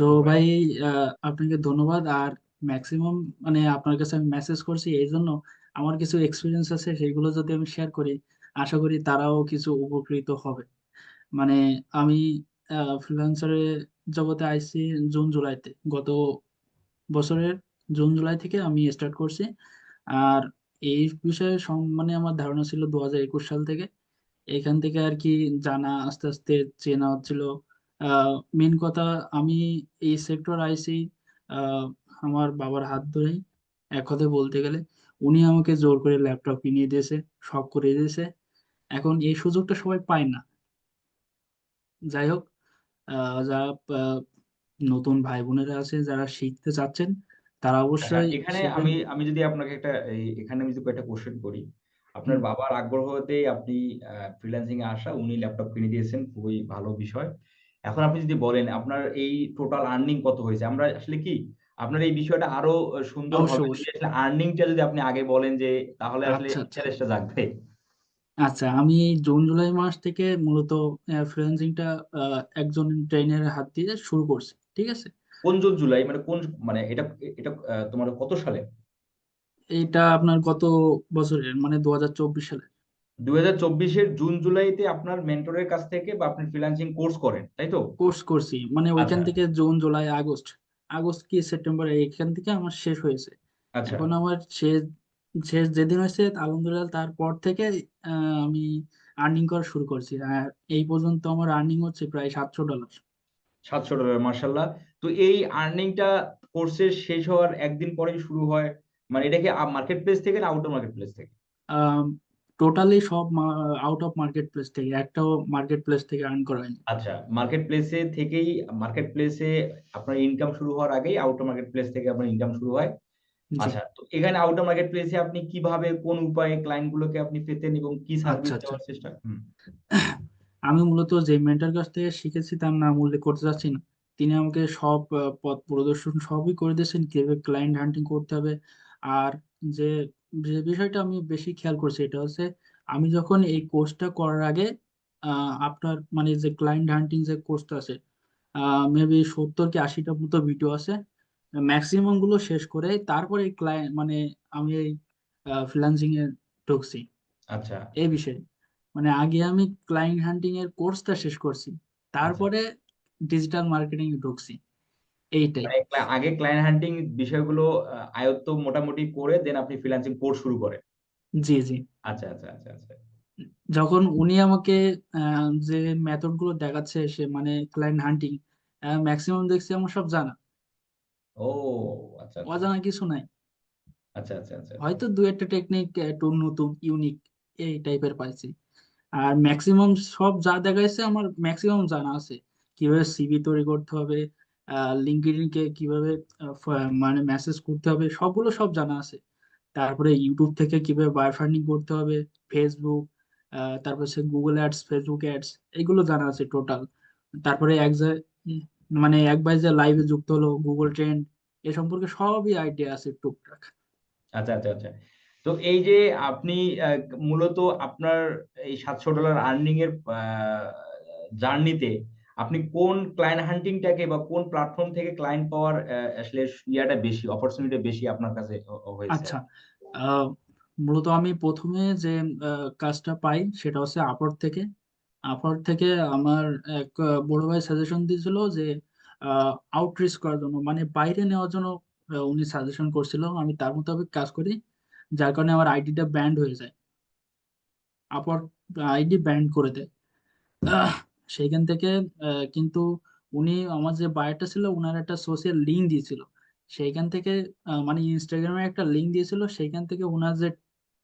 তো ভাই আহ, আপনাকে ধন্যবাদ। আর ম্যাক্সিমাম মানে আপনার কাছে আমি মেসেজ করছি এই জন্য আমার কিছু এক্সপিরিয়েন্স আছে সেগুলো যদি আমি শেয়ার করি আশা করি তারাও কিছু উপকৃত হবে। মানে আমি ফ্রিল্যান্সারের জগতে আইছি জুন জুলাইতে। গত বছরের জুন জুলাই থেকে আমি স্টার্ট করছি। আর এই বিষয়ে সম- মানে আমার ধারণা ছিল দু হাজার একুশ সাল থেকে। এখান থেকে আর কি জানা আস্তে আস্তে চেনা হচ্ছিল। মেন কথা আমি এই সেক্টর আইসি আমার বাবার হাত ধরেই। এক কথায় বলতে গেলে উনি আমাকে জোর করে ল্যাপটপ কিনিয়ে দিয়েছে শখ করে দিয়েছে। এখন এই সুযোগটা সবাই পায় না। যাই হোক যারা নতুন ভাই বোনেরা আছে যারা শিখতে চাচ্ছেন তারা আচ্ছা অবশ্যই এখানে আমি আমি যদি আপনাকে একটা এখানে আমি যদি একটা কোশ্চেন করি আপনার বাবার আগ্রহতেই আপনি ফ্রিল্যান্সিং এ আসা উনি ল্যাপটপ কিনে দিয়েছেন খুবই ভালো বিষয়। এখন আপনি যদি বলেন আপনার এই টোটাল আর্নিং কত হয়েছে? আমরা আসলে কি আপনার এই বিষয়টা আরও সুন্দর আর্নিংটা যদি আপনি আগে বলেন যে তাহলে আসলে আচ্ছা আচ্ছা। ইন্টারেস্টটা জাগবে আচ্ছা আমি জুন জুলাই মাস থেকে মূলত ফ্রিল্যান্সিংটা একজন ট্রেনের হাত দিয়ে শুরু করছি ঠিক আছে? কোন জুন জুলাই? মানে কোন মানে এটা এটা তোমার কত সালে? এটা আপনার গত বছরের? মানে দু হাজার চব্বিশ সালে। দুই হাজার চব্বিশের জুন জুলাইতে আপনার মেন্টরের কাছ থেকে বা আপনি ফ্রিল্যান্সিং কোর্স করেন তাই তো? কোর্স করছি মানে ওইখান আচ্ছা থেকে জুন জুলাই আগস্ট আগস্ট কি সেপ্টেম্বর এখান থেকে আমার শেষ হয়েছে। আচ্ছা। এখন আমার শেষ শেষ যেদিন হয়েছে আলহামদুলিল্লাহ তারপর থেকে আমি আর্নিং করা শুরু করছি আর এই পর্যন্ত আমার আর্নিং হচ্ছে প্রায় সাতশো ডলার সাতশো ডলার মার্শাল্লাহ তো এই আর্নিংটা কোর্সের শেষ হওয়ার একদিন পরেই শুরু হয় মানে এটা কি মার্কেট প্লেস থেকে না আউটডোর মার্কেট প্লেস থেকে টোটালি সব আউট অফ মার্কেট প্লেস থেকে একটাও মার্কেট প্লেস থেকে আর্ন করা হয়নি। আচ্ছা মার্কেট প্লেসে থেকেই মার্কেট প্লেসে আপনার ইনকাম শুরু হওয়ার আগেই আউটার মার্কেট প্লেস থেকে আপনার ইনকাম শুরু হয়। আচ্ছা তো এখানে আউটার মার্কেট প্লেসে আপনি কীভাবে কোন উপায়ে ক্লায়েন্ট গুলোকে আপনি পেতেন এবং কি সার্ভিস আচ্ছা আচ্ছা। দেওয়ার চেষ্টা? আমি মূলত যে মেন্টার কাছ থেকে শিখেছি তার নাম উল্লেখ করতে চাচ্ছি না। তিনি আমাকে সব পথ প্রদর্শন সবই করে দিয়েছেন। কীভাবে ক্লায়েন্ট হান্টিং করতে হবে আর যে যে বিষয়টা আমি বেশি খেয়াল করছি এটা হচ্ছে আমি যখন এই কোর্সটা করার আগে আহ, আপনার মানে যে ক্লায়েন্ট হান্টিং যে কোর্সটা আছে মেবি সত্তর কি আশিটা মতো ভিডিও আছে ম্যাক্সিমামগুলো শেষ করে তারপরে ক্লায়েন্ট মানে আমি এই ফ্রিল্যান্সিং এ ঢুকছি। আচ্ছা। এই বিষয়ে। মানে আগে আমি ক্লায়েন্ট হান্টিং এর কোর্সটা শেষ করছি আচ্ছা। তারপরে ডিজিটাল মার্কেটিং এ ঢুকছি। এইটাই। মানে আগে ক্লায়েন্ট হান্টিং বিষয়গুলো আয়ত্ত মোটামুটি করে দেন আপনি ফ্রিল্যান্সিং কোর্স শুরু করেন। জি জি। আচ্ছা আচ্ছা আচ্ছা আচ্ছা। যখন উনি আমাকে যে মেথডগুলো দেখাচ্ছে সে মানে ক্লায়েন্ট হান্টিং ম্যাক্সিমাম দেখছি আমার সব জানা। ও আচ্ছা আচ্ছা। অজানা কিছু নাই। আচ্ছা আচ্ছা আচ্ছা আচ্ছা। হয়তো দু একটা টেকনিক একটু নতুন ইউনিক এই টাইপের পাইছি। আর ম্যাক্সিমাম সব যা দেখাইছে আমার ম্যাক্সিমাম জানা আছে। কীভাবে সিভি তৈরি করতে হবে লিঙ্কডইন কে কীভাবে মানে মেসেজ করতে হবে, সবগুলো সব জানা আছে। তারপরে ইউটিউব থেকে কীভাবে বায়ার ফান্ডিং করতে হবে ফেসবুক তারপর সে গুগল অ্যাডস ফেসবুক অ্যাডস এগুলো জানা আছে টোটাল তারপরে এক মানে একবার যে লাইভে যুক্ত হলো গুগল ট্রেন্ড এ সম্পর্কে সবই আইডিয়া আছে টুকটাক। আচ্ছা আচ্ছা আচ্ছা। তো এই যে আপনি মূলত আপনার এই সাতশো ডলার আর্নিং এর জার্নিতে আপনি কোন ক্লায়েন্ট হান্টিংটাকে বা কোন প্ল্যাটফর্ম থেকে ক্লায়েন্ট পাওয়ার আসলে ইয়াটা বেশি অপরচুনিটি বেশি আপনার কাছে হয়েছে? আচ্ছা মূলত আমি প্রথমে যে কাজটা পাই সেটা হচ্ছে আপওয়ার্ক থেকে। আপওয়ার্ক থেকে আমার এক বড় ভাই সাজেশন দিয়েছিল যে আউটরিচ করার জন্য মানে বাইরে নেওয়ার জন্য উনি সাজেশন করছিল। আমি তার মোতাবেক কাজ করি, যার কারণে আমার আইডিটা ব্যান্ড হয়ে যায়। আপওয়ার্ক আইডি ব্যান্ড করে দেয়। সেইখান থেকে কিন্তু উনি আমার যে বায়োটা ছিল, উনার একটা সোশ্যাল লিঙ্ক দিয়েছিল। সেইখান থেকে মানে ইনস্টাগ্রামে একটা লিঙ্ক দিয়েছিল, সেইখান থেকে উনার যে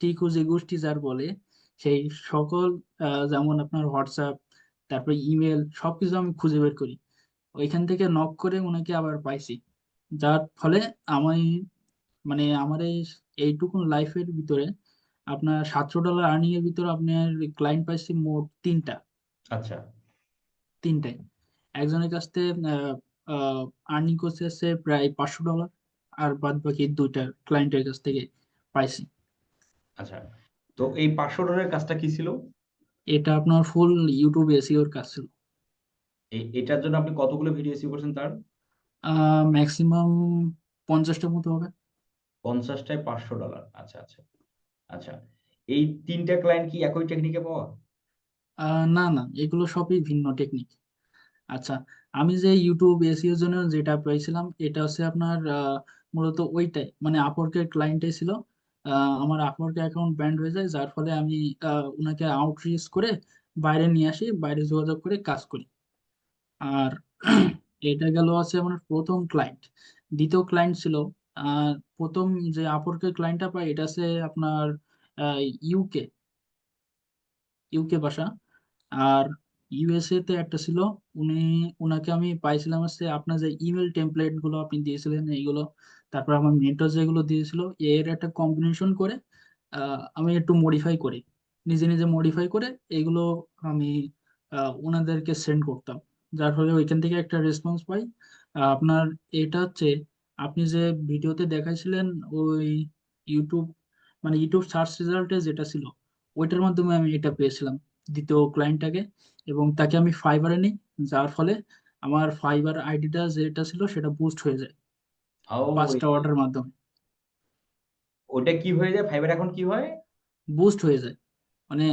টিকুজ গোষ্ঠী যার বলে, সেই সকল যেমন আপনার হোয়াটসঅ্যাপ তারপরে ইমেল সবকিছু আমি খুঁজে বের করি। ওইখান থেকে নক করে ওনাকে আবার পাইছি। যার ফলে আমি মানে আমার এই, এইটুকুন লাইফের ভিতরে আপনার সাতশো ডলার আর্নিং এর ভিতরে আপনার ক্লায়েন্ট পাইছি মোট তিনটা। আচ্ছা। তিনটাই। একজনের কাছ থেকে আর্নিং করছে হচ্ছে প্রায় পাঁচশো ডলার আর বাদ বাকি দুইটা ক্লায়েন্টের কাছ থেকে পাইছি আচ্ছা তো এই পাঁচশো ডলারের কাজটা কি ছিল? এটা আপনার ফুল ইউটিউব এসিওর কাজ ছিল। এই এটার জন্য আপনি কতগুলো ভিডিও এসিও করছেন তার? ম্যাক্সিমাম পঞ্চাশটার মতো হবে। পঞ্চাশটায় পাঁচশো ডলার আচ্ছা আচ্ছা আচ্ছা। এই তিনটা ক্লায়েন্ট কি একই টেকনিকে পাওয়া? না না, এগুলো সবই ভিন্ন টেকনিক আচ্ছা আমি যে ইউটিউব এসইওর জন্য যেটা পেয়েছিলাম, এটা হচ্ছে আপনার মূলত ওইটাই মানে আপওয়ার্কের ক্লায়েন্টই ছিল। আমার আপওয়ার্ক অ্যাকাউন্ট ব্যান্ড হয়ে যায়, যার ফলে আমি ওনাকে আউটরিচ করে বাইরে নিয়ে আসি, বাইরে যোগাযোগ করে কাজ করি। আর এটা গেল আছে আমার প্রথম ক্লায়েন্ট দ্বিতীয় ক্লায়েন্ট ছিল, আর প্রথম যে আপওয়ার্কের ক্লায়েন্টটা পাই, এটা আছে আপনার ইউকে ইউকে ভাষা। আর ইউএসএ তে একটা ছিল। উনি, উনাকে আমি পাইছিলাম হচ্ছে আপনার যে ইমেল টেমপ্লেটগুলো আপনি দিয়েছিলেন, এইগুলো। তারপর আমার মেন্টর যেগুলো দিয়েছিল, এর একটা কম্বিনেশন করে আমি একটু মডিফাই করি। নিজে নিজে মডিফাই করে এগুলো আমি ওনাদেরকে সেন্ড করতাম। যার ফলে ওইখান থেকে একটা রেসপন্স পাই। আপনার এটা হচ্ছে, আপনি যে ভিডিওতে দেখাইছিলেন ওই ইউটিউব মানে ইউটিউব সার্চ রেজাল্টে যেটা ছিল, ওইটার মাধ্যমে আমি এটা পেয়েছিলাম। দ্বিতীয় ক্লায়েন্টটাকে এবং তাকে আমি ফাইবারে নিই যার ফলে আমার ফাইবার আইডিটা যেটা ছিল সেটা বুস্ট হয়ে যায় পাঁচটা অর্ডারের মাধ্যমে। ওটা কি হয়ে যায়? ফাইবার এখন কি হয়? বুস্ট হয়ে যায়। মানে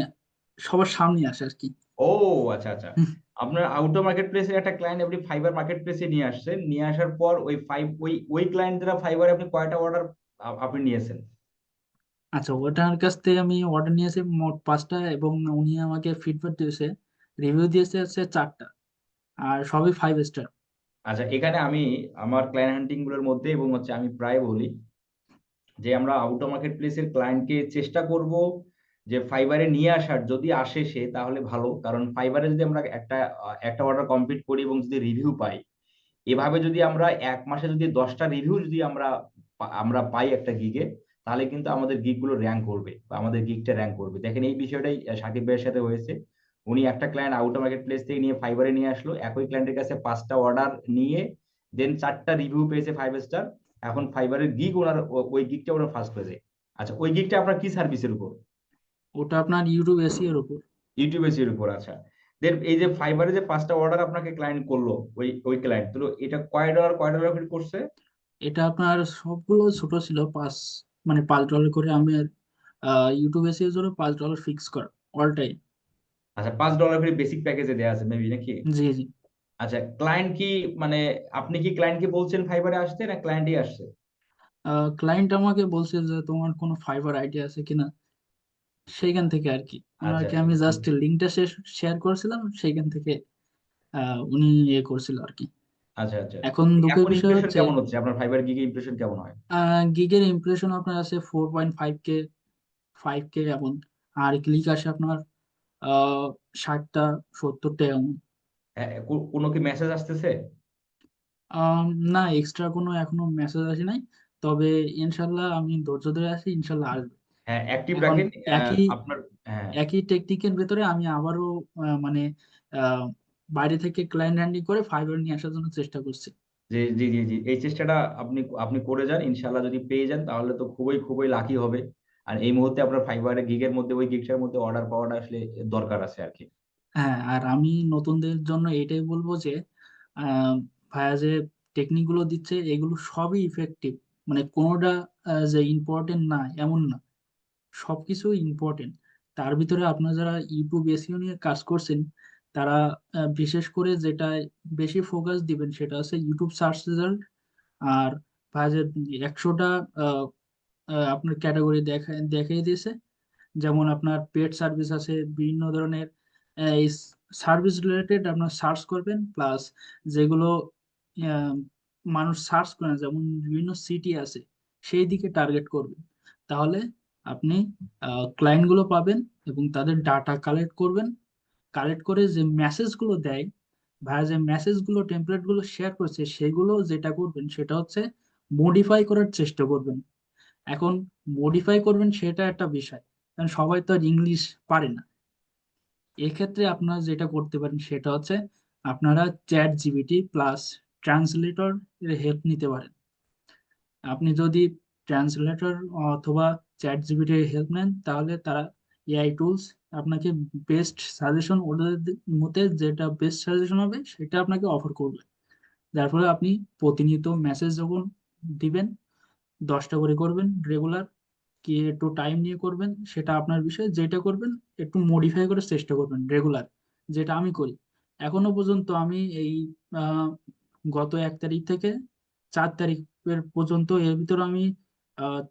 সবার সামনে আসে আর কি। ও আচ্ছা আচ্ছা। হুম, আপনার আউটো মার্কেট প্লেসের একটা ক্লায়েন্ট আপনি ফাইবার মার্কেট প্লেসে নিয়ে আসছেন। নিয়ে আসার পর ওই ফাইভ ওই ওই ক্লায়েন্ট দ্বারা ফাইবারে আপনি কয়টা অর্ডার আপনি নিয়েছেন? আচ্ছা ওটার কাছ থেকে আমি অর্ডার নিয়েছি মোট পাঁচটা এবং উনি আমাকে ফিডব্যাক দিয়েছে রিভিউ দিয়েছে হচ্ছে চারটা, আর সবই ফাইভ স্টার আচ্ছা এখানে আমি আমার ক্লায়েন্ট হান্টিংগুলোর মধ্যে এবং হচ্ছে আমি প্রায় বলি যে আমরা আউটো মার্কেট প্লেসের ক্লায়েন্টকে চেষ্টা করব যে ফাইবারে নিয়ে আসার, যদি আসে সে তাহলে ভালো, কারণ ফাইবারে যদি আমরা একটা একটা অর্ডার কমপ্লিট করি এবং যদি রিভিউ পাই, এভাবে যদি আমরা এক মাসে যদি দশটা রিভিউ যদি আমরা আমরা পাই একটা গিগে তাহলে কিন্তু আমাদের গিগগুলো র্যাঙ্ক করবে বা আমাদের গিগটা র্যাঙ্ক করবে। দেখেন এই বিষয়টাই সাকিব ভাইয়ের সাথে হয়েছে। উনি একটা ক্লায়েন্ট আউট মার্কেট প্লেস থেকে নিয়ে ফাইবারে নিয়ে আসলো। একই ক্লায়েন্টের কাছে পাঁচটা অর্ডার নিয়ে দেন চারটা রিভিউ পেয়েছে ফাইভ স্টার এখন ফাইবারের গিগ ওনার ওই গিগটা ওনার ফার্স্ট পেয়েছে আচ্ছা ওই গিগটা আপনার কি সার্ভিসের উপর? ওটা আপনার ইউটিউব এসি এর উপর। ইউটিউব এসি এর উপর আচ্ছা। দেন এই যে ফাইবারে যে পাঁচটা অর্ডার আপনাকে ক্লায়েন্ট করল ওই ওই ক্লায়েন্ট তো এটা কয় ডলার কয় ডলার করছে? এটা আপনার সবগুলো ছোট ছিল পাঁচ মানে পাঁচ ডলার করে আমি আর ইউটিউব এসি জন্য পাঁচ ডলার ফিক্স করা অল টাইম আচ্ছা পাঁচ ডলার করে বেসিক প্যাকেজে দেওয়া আছে মেবি নাকি? জি জি। আচ্ছা ক্লায়েন্ট কি মানে আপনি কি ক্লায়েন্টকে বলছেন ফাইবারে আসতে না ক্লায়েন্টই আসছে? ক্লায়েন্ট আমাকে বলছে যে তোমার কোনো ফাইবার আইডিয়া আছে কিনা? সেইখান থেকে আর কি। ওনাকে আচ্ছা। আমি জাস্ট লিঙ্কটা শেয়ার করেছিলাম সেইখান থেকে উনি ইয়ে করছিল আর কি। আচ্ছা আচ্ছা। এখন দুঃখের এখন বিষয় হচ্ছে কেমন হচ্ছে? আপনার ফাইবার গিগে ইমপ্রেশন কেমন হয়? গিগের ইমপ্রেশন আপনার আছে four point five K five K এমন। আর ক্লিক আসে আপনার আহ ষাটটা সত্তরটা এমন। হ্যাঁ, কো- কোনো কি মেসেজ আসতেছে? আম, না এক্সট্রা কোনো এখনও মেসেজ আসে নাই। তবে ইনশাল্লাহ আমি ধৈর্য ধরে আছি ইনশাল্লাহ আসবে। হ্যাঁ অ্যাক্টিভ এখন রাখেন আহ, একই আপনার হ্যাঁ। একই টেকনিকের ভেতরে আমি আবারও আহ, মানে বাইরে থেকে ক্লায়েন্ট হ্যান্ডিং করে ফাইবার নিয়ে আসার জন্য চেষ্টা করছি। জি জি জি জি। এই চেষ্টাটা আপনি আপনি করে যান। ইনশাল্লাহ যদি পেয়ে যান তাহলে তো খুবই খুবই লাকি হবে। আর এই মুহূর্তে আপনার ফাইবারের গিগের মধ্যে ওই গিগটার মধ্যে অর্ডার পাওয়াটা আসলে দরকার আছে আর কি। হ্যাঁ আর আমি নতুনদের জন্য এটাই বলব যে ভাইয়া যে টেকনিকগুলো দিচ্ছে এগুলো সবই ইফেক্টিভ মানে কোনোটা যে ইম্পর্টেন্ট না এমন না। সবকিছু ইম্পর্টেন্ট তার ভিতরে আপনারা যারা ইউটিউব এসইও নিয়ে কাজ করছেন তারা বিশেষ করে যেটা বেশি ফোকাস দিবেন সেটা হচ্ছে ইউটিউব সার্চ রেজাল্ট আর একশোটা আপনার ক্যাটাগরি দেখা দেখিয়ে দিয়েছে। যেমন আপনার পেড সার্ভিস আছে, বিভিন্ন ধরনের এই সার্ভিস রিলেটেড আপনার সার্চ করবেন প্লাস যেগুলো মানুষ সার্চ করে যেমন বিভিন্ন সিটি আছে, সেই দিকে টার্গেট করবেন। তাহলে আপনি ক্লায়েন্টগুলো পাবেন এবং তাদের ডাটা কালেক্ট করবেন। কালেক্ট করে যে মেসেজগুলো দেয় ভাইয়া যে মেসেজগুলো টেমপ্লেটগুলো শেয়ার করছে, সেগুলো যেটা করবেন সেটা হচ্ছে মডিফাই করার চেষ্টা করবেন। এখন মডিফাই করবেন সেটা একটা বিষয়, কারণ সবাই তো আর ইংলিশ পারে না। এক্ষেত্রে আপনারা যেটা করতে পারেন সেটা হচ্ছে আপনারা চ্যাট জিবিটি প্লাস ট্রান্সলেটর এর হেল্প নিতে পারেন। আপনি যদি ট্রান্সলেটর অথবা চ্যাট জিপিটি এর হেল্প নেন, তাহলে তারা এআই টুলস আপনাকে বেস্ট সাজেশন ওদের মধ্যে যেটা বেস্ট সাজেশন হবে সেটা আপনাকে অফার করবে। যার ফলে আপনি প্রতিনিয়ত মেসেজ যখন দিবেন, দশটা করে করবেন রেগুলার কি একটু টাইম নিয়ে করবেন, সেটা আপনার বিষয় যেটা করবেন, একটু মডিফাই করার চেষ্টা করবেন রেগুলার যেটা আমি করি। এখনও পর্যন্ত আমি এই গত এক তারিখ থেকে চার তারিখের পর্যন্ত এর ভিতরে আমি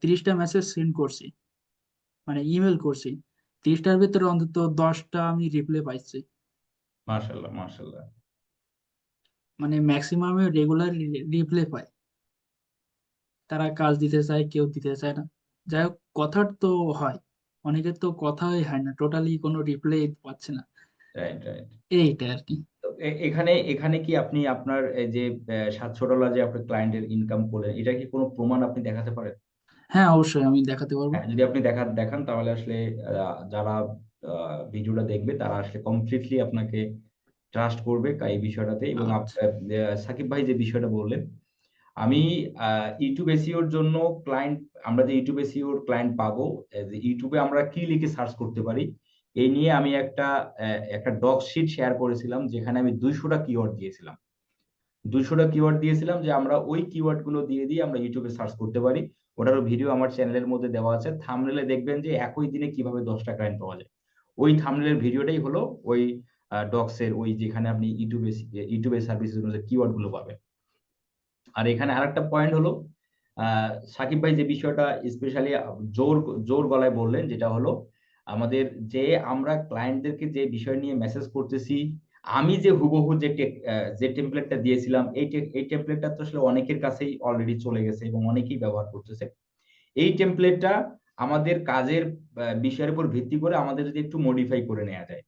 তিরিশটা মেসেজ সেন্ড করছি। মানে ইমেল করছি। তিরিশটার ভিতরে অন্তত দশটা আমি রিপ্লাই পাইছি। মার্শাল্লাহ মার্শাল্লাহ মানে ম্যাক্সিমাম রেগুলার রিপ্লাই পাই তারা কাজ দিতে চায় কেউ দিতে চায় না। যাই হোক কথার তো হয় অনেকের তো কথাই হয় না টোটালি কোনো রিপ্লাই পাচ্ছে না। রাইট রাইট এইটা আর কি। এখানে এখানে কি আপনি আপনার এই যে সাতশো ডলার যে আপনার ক্লায়েন্টের ইনকাম করলেন এটা কি কোনো প্রমাণ আপনি দেখাতে পারেন? হ্যাঁ অবশ্যই আমি দেখাতে পারব। হ্যাঁ যদি আপনি দেখা দেখান তাহলে আসলে আহ, যারা ভিডিওটা দেখবে তারা আসলে কমপ্লিটলি আপনাকে ট্রাস্ট করবে কা- এই বিষয়টাতে এবং আপ- আচ্ছা। আহ, সাকিব ভাই যে বিষয়টা বললেন আমি ইউটিউব এসিওর জন্য ক্লায়েন্ট আমরা যে ইউটিউব এসিওর ক্লায়েন্ট পাবো আহ, যে ইউটিউবে আমরা কি লিখে সার্চ করতে পারি এই নিয়ে আমি একটা আহ, একটা ডক শিট শেয়ার করেছিলাম যেখানে আমি দুইশোটা কিওয়ার্ড দিয়েছিলাম। দুইশোটা কিওয়ার্ড দিয়েছিলাম যে আমরা ওই কিওয়ার্ডগুলো দিয়ে দিয়ে আমরা ইউটিউবে সার্চ করতে পারি। ওটারও ভিডিও আমার চ্যানেলের মধ্যে দেওয়া আছে। থাম্বনেলে দেখবেন যে একই দিনে কীভাবে দশটা ক্লায়েন্ট পাওয়া যায়। ওই থাম্বনেলের ভিডিওটাই হলো ওই ডক্সের ওই যেখানে আপনি ইউটিউবে ইউটিউবে যে কিওয়ার্ডগুলো পাবেন। আর এখানে আরেকটা পয়েন্ট হলো সাকিব ভাই যে বিষয়টা স্পেশালি জোর জোর গলায় বললেন, যেটা হলো, আমাদের যে আমরা ক্লায়েন্টদেরকে যে বিষয় নিয়ে মেসেজ করতেছি আমি যে হুবহু যে যে টেমপ্লেটটা দিয়েছিলাম, এই এই টেমপ্লেটটা তো আসলে অনেকের কাছেই অলরেডি চলে গেছে এবং অনেকেই ব্যবহার করতেছে। এই টেমপ্লেটটা আমাদের কাজের বিষয়ের উপর ভিত্তি করে আমাদের যদি একটু মডিফাই করে নেওয়া যায়।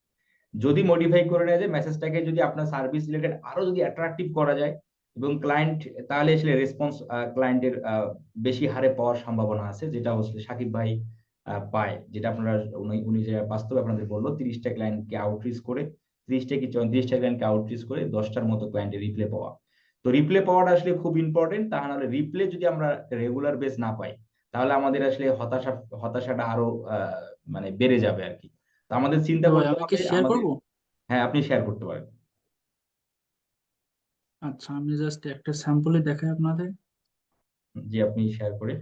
যদি মডিফাই করে নেওয়া যায় মেসেজটাকে যদি আপনার সার্ভিস রিলেটেড আরও যদি অ্যাট্রাকটিভ করা যায় এবং ক্লায়েন্ট তাহলে আসলে রেসপন্স ক্লায়েন্টের বেশি হারে পাওয়ার সম্ভাবনা আছে, যেটা আসলে সাকিব ভাই পায়। যেটা আপনারা উনি যে বাস্তবে আপনাদের বলল, তিরিশটা ক্লায়েন্টকে আউটরিচ করে ত্রিশটা কি চৌত্রিশটা ক্লায়েন্টকে আউটরিচ করে দশটার মতো ক্লায়েন্টের রিপ্লে পাওয়া। তো রিপ্লে পাওয়াটা আসলে খুব ইম্পর্টেন্ট তা নাহলে রিপ্লে যদি আমরা রেগুলার বেস না পাই তাহলে আমাদের আসলে হতাশা হতাশাটা আরও মানে বেড়ে যাবে আর কি। তো আমাদের চিন্তা করতে হবে হ্যাঁ আপনি শেয়ার করতে পারেন। আচ্ছা আমি জাস্ট একটা স্যাম্পলে দেখাই আপনাদের। জি আপনি শেয়ার করে।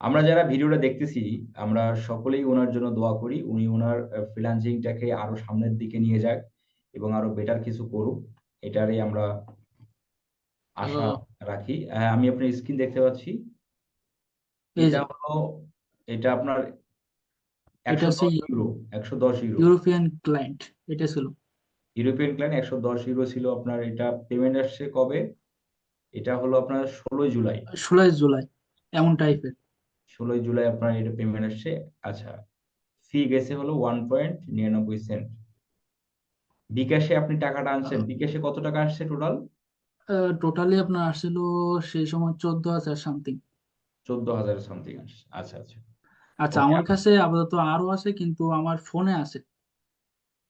আমরা যারা ভিডিওটা দেখতেছি আমরা সকলেই ওনার জন্য দোয়া করি। উনি ওনার ফ্রিল্যান্সিংটাকে আরও সামনের দিকে নিয়ে যাক। এবং আরও বেটার কিছু করুক এটারই আমরা আশা রাখি। হ্যাঁ আমি আপনার স্ক্রিন দেখতে পাচ্ছি। এটা হলো এটা আপনার এটা হচ্ছে ইউরো একশো দশ ইউরো ইউরোপিয়ান ক্লায়েন্ট এটা ছিল। ইউরোপিয়ান ক্লায়েন্ট একশো দশ ইউরো ছিল আপনার এটা পেমেন্ট আসছে কবে? এটা হলো আপনার ষোলোই জুলাই। ষোলোই জুলাই এমন টাইপের ষোলোই জুলাই আপনার এটা পেমেন্ট আসছে। আচ্ছা ফি গেছে হলো ওয়ান পয়েন্ট নিরানব্বই সেন্ট বিকাশে আপনি টাকাটা আনছেন বিকাশে কত টাকা আসছে টোটাল টোটালি আপনার আসছিল সেই সময় চোদ্দ হাজার সামথিং চোদ্দ হাজার সামথিং আসছে আচ্ছা আচ্ছা। আচ্ছা আমার কাছে আপাতত আরও আছে কিন্তু আমার ফোনে আছে।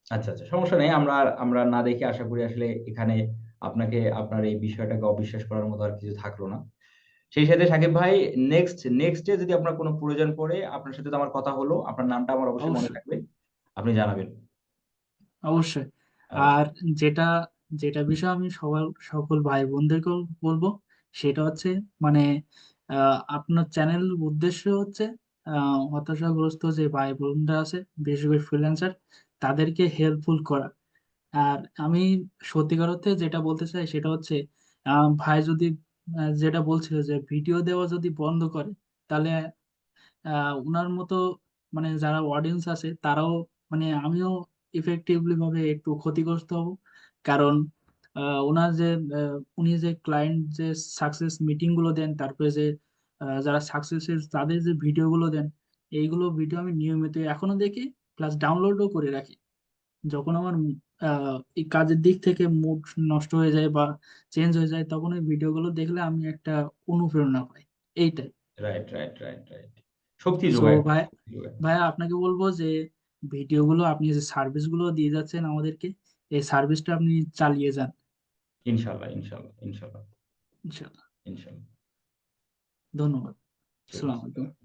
আচ্ছা আচ্ছা সমস্যা নেই আমরা আমরা না দেখে আশা করি আসলে এখানে আপনাকে আপনার এই বিষয়টাকে অবিশ্বাস করার মতো আর কিছু থাকল না। সেই সাথে সাকিব ভাই নেক্সট নেক্সট ডে যদি আপনার কোনো প্রয়োজন পড়ে আপনার সাথে তো আমার কথা হলো আপনার নামটা আমার অবশ্যই মনে থাকবে আপনি জানাবেন। অবশ্যই। আর যেটা যেটা বিষয় আমি সবার সকল ভাই বোনদেরকেও বলব সেটা হচ্ছে মানে আহ, আপনার চ্যানেল উদ্দেশ্য হচ্ছে হতাশাগ্রস্ত যে ভাই বোনরা আছে বিশেষ করে ফ্রিল্যান্সার তাদেরকে হেল্পফুল করা। আর আমি সত্যিকার অর্থে যেটা বলতে চাই সেটা হচ্ছে আহ, ভাই যদি যেটা বলছিল যে ভিডিও দেওয়া যদি বন্ধ করে তাহলে আহ উনার মতো মানে যারা অডিয়েন্স আছে তারাও মানে আমিও ইফেক্টিভলি ভাবে একটু ক্ষতিগ্রস্ত হব। কারণ ওনার যে উনি যে ক্লায়েন্ট যে সাকসেস মিটিংগুলো দেন তারপরে যে যারা সাকসেসের তাদের যে ভিডিও গুলো দেন এইগুলো ভিডিও আমি নিয়মিত এখনও দেখি প্লাস ডাউনলোডও করে রাখি। যখন আমার এই কাজের দিক থেকে মুড নষ্ট হয়ে যায় বা চেঞ্জ হয়ে যায় তখন ওই ভিডিওগুলো দেখলে আমি একটা অনুপ্রেরণা পাই। এইটাই। রাইট রাইট রাইট রাইট শক্তি যোগায়। ভাই ভাইয়া আপনাকে বলব যে ভিডিওগুলো আপনি যে সার্ভিসগুলো দিয়ে যাচ্ছেন আমাদেরকে এই সার্ভিসটা আপনি চালিয়ে যান। ইনশাল্লাহ ইনশাল্লাহ ইনশাল্লাহ। ইনশাআল্লাহ ইনশাল্লাহ। ধন্যবাদ। আসসালামু আলাইকুম।